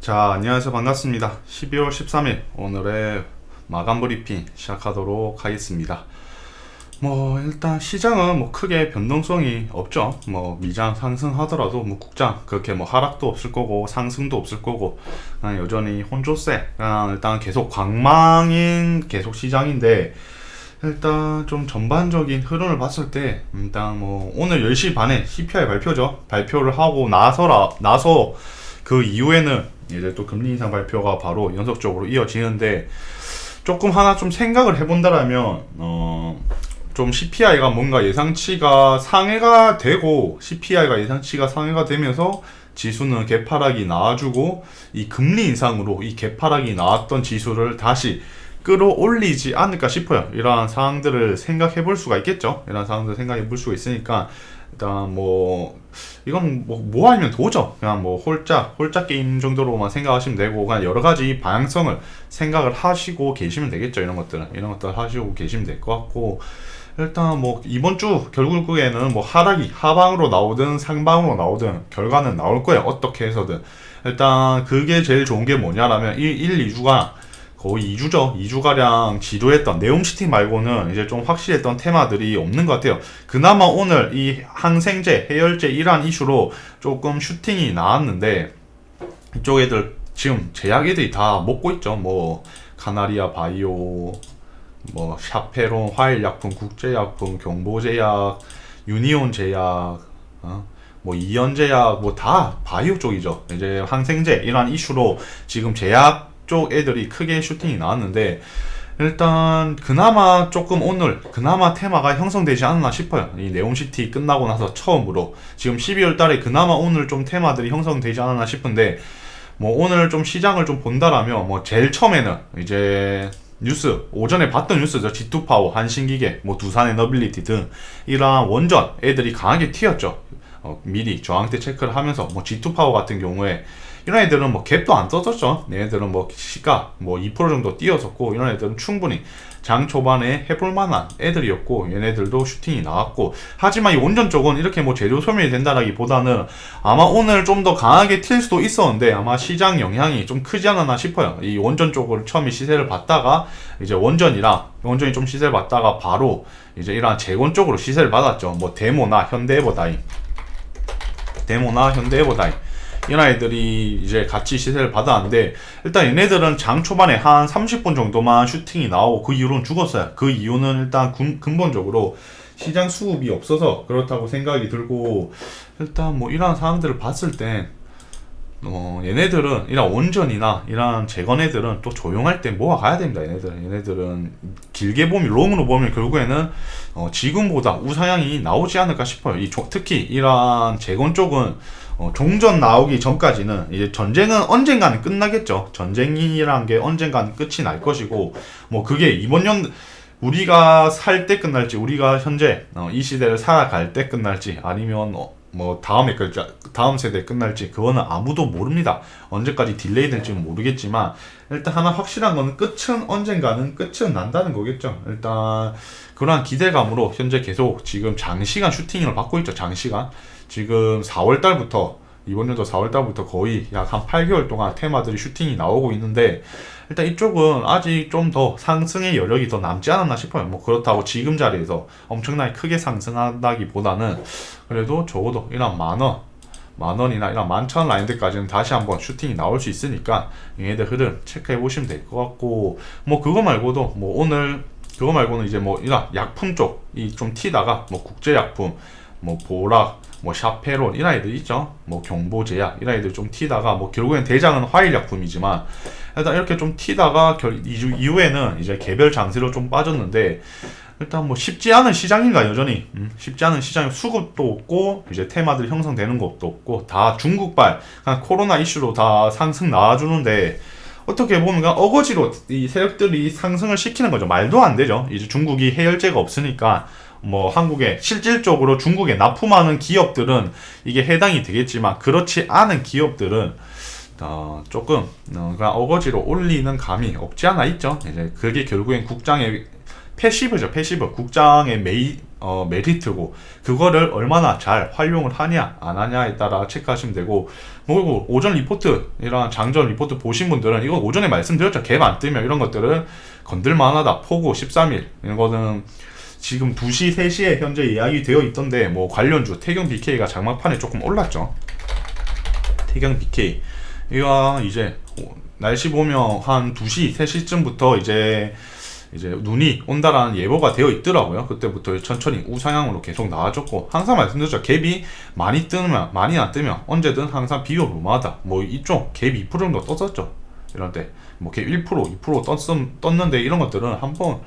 자, 안녕하세요. 반갑습니다. 12월 13일 오늘의 마감 브리핑 시작하도록 하겠습니다. 뭐 일단 시장은 뭐 크게 변동성이 없죠. 뭐 미장 상승하더라도 뭐 국장 그렇게 뭐 하락도 없을 거고 상승도 없을 거고 여전히 혼조세. 일단 계속 광망인 계속 시장인데 일단 좀 전반적인 흐름을 봤을 때 일단 뭐 오늘 10시 반에 CPI 발표죠. 발표를 하고 나서라 나서 그 이후에는 이제 또 금리 인상 발표가 바로 연속적으로 이어지는데 조금 하나 좀 생각을 해본다라면 어. 좀 CPI가 뭔가 예상치가 상회가 되고 CPI가 예상치가 상회가 되면서 지수는 개파락이 나와주고 이 금리 인상으로 이 개파락이 나왔던 지수를 다시 끌어올리지 않을까 싶어요. 이러한 상황들을 생각해 볼 수가 있겠죠. 이러한 상황들 생각해 볼 수가 있으니까 일단 뭐 이건 뭐, 뭐 아니면 도죠. 그냥 뭐 홀짝 홀짝 게임 정도로만 생각하시면 되고 그냥 여러 가지 방향성을 생각을 하시고 계시면 되겠죠. 이런 것들은 이런 것들 하시고 계시면 될 것 같고 일단 뭐 이번 주 결국에는 뭐 하락이 하방으로 나오든 상방으로 나오든 결과는 나올 거예요. 어떻게 해서든 일단 그게 제일 좋은 게 뭐냐라면 1, 1 2주가 거의 2주죠. 2주가량 지루했던 네옴시티 말고는 이제 좀 확실했던 테마들이 없는 것 같아요. 그나마 오늘 이 항생제, 해열제 이러한 이슈로 조금 슈팅이 나왔는데 이쪽 애들 지금 제약 애들이 다 먹고 있죠. 뭐 카나리아 바이오, 뭐 샤페론 화일약품, 국제약품, 경보제약, 유니온 제약, 어? 뭐 이연제약 뭐 다 바이오 쪽이죠. 이제 항생제 이러한 이슈로 지금 제약 쪽 애들이 크게 슈팅이 나왔는데 일단 그나마 조금 오늘 그나마 테마가 형성되지 않나 싶어요. 이 네옴시티 끝나고 나서 처음으로 지금 12월 달에 그나마 오늘 좀 테마들이 형성되지 않았나 싶은데 뭐 오늘 좀 시장을 좀 본다라면 뭐 제일 처음에는 이제 뉴스 오전에 봤던 뉴스죠 G2 파워 한신기계 뭐 두산 에너빌리티 등 이러한 원전 애들이 강하게 튀었죠 어, 미리 저항대 체크를 하면서 뭐 G2 파워 같은 경우에 이런 애들은 뭐 갭도 안 떠졌죠. 얘네들은 뭐 시가 뭐 2% 정도 뛰어졌고 이런 애들은 충분히 장 초반에 해볼 만한 애들이었고 얘네들도 슈팅이 나왔고 하지만 이 원전 쪽은 이렇게 뭐 재료 소멸이 된다라기보다는 아마 오늘 좀 더 강하게 튈 수도 있었는데 아마 시장 영향이 좀 크지 않았나 싶어요. 이 원전 쪽을 처음에 시세를 봤다가 이제 원전이랑 원전이 좀 시세를 봤다가 바로 이제 이러한 재건 쪽으로 시세를 받았죠. 뭐 데모나 현대에버다임 데모나 현대에버다임 이런 아이들이 이제 같이 시세를 받았는데 일단 얘네들은 장 초반에 한 30분 정도만 슈팅이 나오고 그 이후로는 죽었어요. 그 이유는 일단 근, 근본적으로 시장 수급이 없어서 그렇다고 생각이 들고 일단 뭐 이러한 상황들을 봤을 때 어, 얘네들은 이런 원전이나 이런 재건 애들은 또 조용할 때 모아가야 됩니다. 얘네들은 얘네들은 길게 보면 롱으로 보면 결국에는 어, 지금보다 우상향이 나오지 않을까 싶어요. 이 조, 특히 이러한 재건 쪽은 어, 종전 나오기 전까지는 이제 전쟁은 언젠가는 끝나겠죠. 전쟁이란 게 언젠가는 끝이 날 것이고 뭐 그게 이번 년 우리가 살 때 끝날지 우리가 현재 어, 이 시대를 살아갈 때 끝날지 아니면 어, 뭐 다음에 끝 다음 세대 끝날지 그거는 아무도 모릅니다. 언제까지 딜레이 될지는 모르겠지만 일단 하나 확실한 거는 끝은 언젠가는 끝은 난다는 거겠죠. 일단 그러한 기대감으로 현재 계속 지금 장시간 슈팅을 받고 있죠. 장시간 지금 4월 달부터 이번 년도 4월 달부터 거의 약 한 8개월 동안 테마들이 슈팅이 나오고 있는데 일단 이쪽은 아직 좀 더 상승의 여력이 더 남지 않았나 싶어요. 뭐 그렇다고 지금 자리에서 엄청나게 크게 상승한다기보다는 그래도 적어도 이런 만 원, 만 원이나 이런 만천 라인들까지는 다시 한번 슈팅이 나올 수 있으니까 얘네들 흐름 체크해 보시면 될 것 같고 뭐 그거 말고도 뭐 오늘 그거 말고는 이제 뭐 이런 약품 쪽이 좀 튀다가 뭐 국제약품, 뭐 보락 뭐 샤페론 이런 아이들 있죠. 뭐 경보제약 이런 아이들 좀 튀다가 뭐 결국엔 대장은 화일약품이지만 일단 이렇게 좀 튀다가 결 2주 이후에는 이제 개별 장세로 좀 빠졌는데 일단 뭐 쉽지 않은 시장인가 여전히 음, 쉽지 않은 시장에 수급도 없고 이제 테마들 형성되는 것도 없고 다 중국발 코로나 이슈로 다 상승 나와주는데 어떻게 보면 어거지로 이 세력들이 상승을 시키는 거죠. 말도 안 되죠. 이제 중국이 해열제가 없으니까 뭐 한국에 실질적으로 중국에 납품하는 기업들은 이게 해당이 되겠지만 그렇지 않은 기업들은 어, 조금 어, 그냥 어거지로 올리는 감이 없지 않아 있죠. 이제 그게 결국엔 국장의 패시브죠. 패시브. 국장의 메이 어, 메리트고 그거를 얼마나 잘 활용을 하냐 안 하냐에 따라 체크하시면 되고 뭐 오전 리포트 이런 장전 리포트 보신 분들은 이거 오전에 말씀드렸죠 갭 안 뜨면 이런 것들은 건들만하다 포고 13일 이런 거는 지금 2시 3시에 현재 예약이 되어 있던데 뭐 관련주 태경 BK가 장막판에 조금 올랐죠 태경 BK 이거 이제 날씨 보면 한 2시 3시쯤부터 이제 이제 눈이 온다라는 예보가 되어 있더라고요. 그때부터 천천히 우상향으로 계속 나와줬고 항상 말씀드렸죠. 갭이 많이 뜨면 많이 안 뜨면 언제든 항상 비교 무마하다. 뭐 이쪽 갭 2% 정도 떴었죠. 이런 때 뭐 갭 1% 2% 떴음, 떴는데 이런 것들은 한번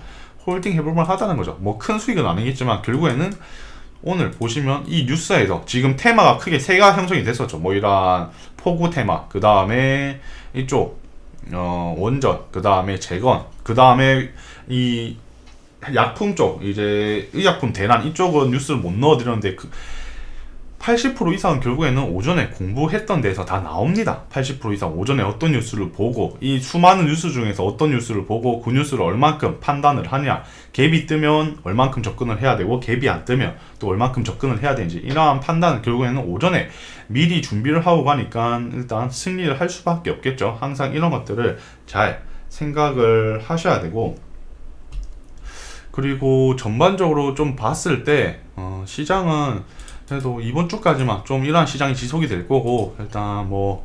홀딩 해볼만 하다는 거죠. 뭐 큰 수익은 아니겠지만 결국에는 오늘 보시면 이 뉴스에서 지금 테마가 크게 세가 형성이 됐었죠. 뭐 이런 포구 테마, 그 다음에 이쪽 어, 원전, 그 다음에 재건, 그 다음에 이 약품 쪽, 이제 의약품 대란 이쪽은 뉴스를 못 넣어드렸는데 그 80% 이상은 결국에는 오전에 공부했던 데서 다 나옵니다. 80% 이상 오전에 어떤 뉴스를 보고 이 수많은 뉴스 중에서 어떤 뉴스를 보고 그 뉴스를 얼만큼 판단을 하냐 갭이 뜨면 얼만큼 접근을 해야 되고 갭이 안 뜨면 또 얼만큼 접근을 해야 되는지 이러한 판단은 결국에는 오전에 미리 준비를 하고 가니까 일단 승리를 할 수밖에 없겠죠. 항상 이런 것들을 잘 생각을 하셔야 되고 그리고 전반적으로 좀 봤을 때 어, 시장은 그래도 이번 주까지만 좀 이러한 시장이 지속이 될 거고 일단 뭐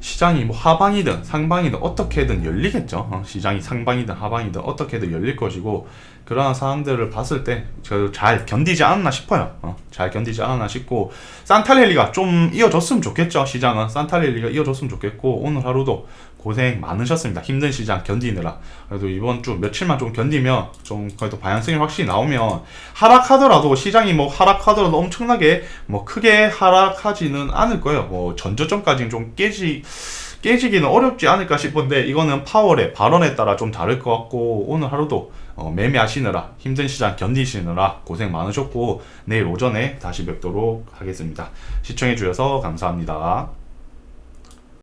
시장이 뭐 하방이든 상방이든 어떻게든 열리겠죠. 어, 시장이 상방이든 하방이든 어떻게든 열릴 것이고 그러한 상황들을 봤을 때 잘 견디지 않았나 싶어요. 어, 잘 견디지 않았나 싶고 산타랠리가 좀 이어졌으면 좋겠죠. 시장은 산타랠리가 이어졌으면 좋겠고 오늘 하루도 고생 많으셨습니다. 힘든 시장 견디느라. 그래도 이번 주 며칠만 좀 견디면 좀 그래도 방향성이 확실히 나오면 하락하더라도 시장이 뭐 하락하더라도 엄청나게 뭐 크게 하락하지는 않을 거예요. 뭐 전저점까지는 좀 깨지 깨지기는 어렵지 않을까 싶은데 이거는 파월의 발언에 따라 좀 다를 것 같고 오늘 하루도 어, 매매하시느라 힘든 시장 견디시느라 고생 많으셨고 내일 오전에 다시 뵙도록 하겠습니다. 시청해 주셔서 감사합니다.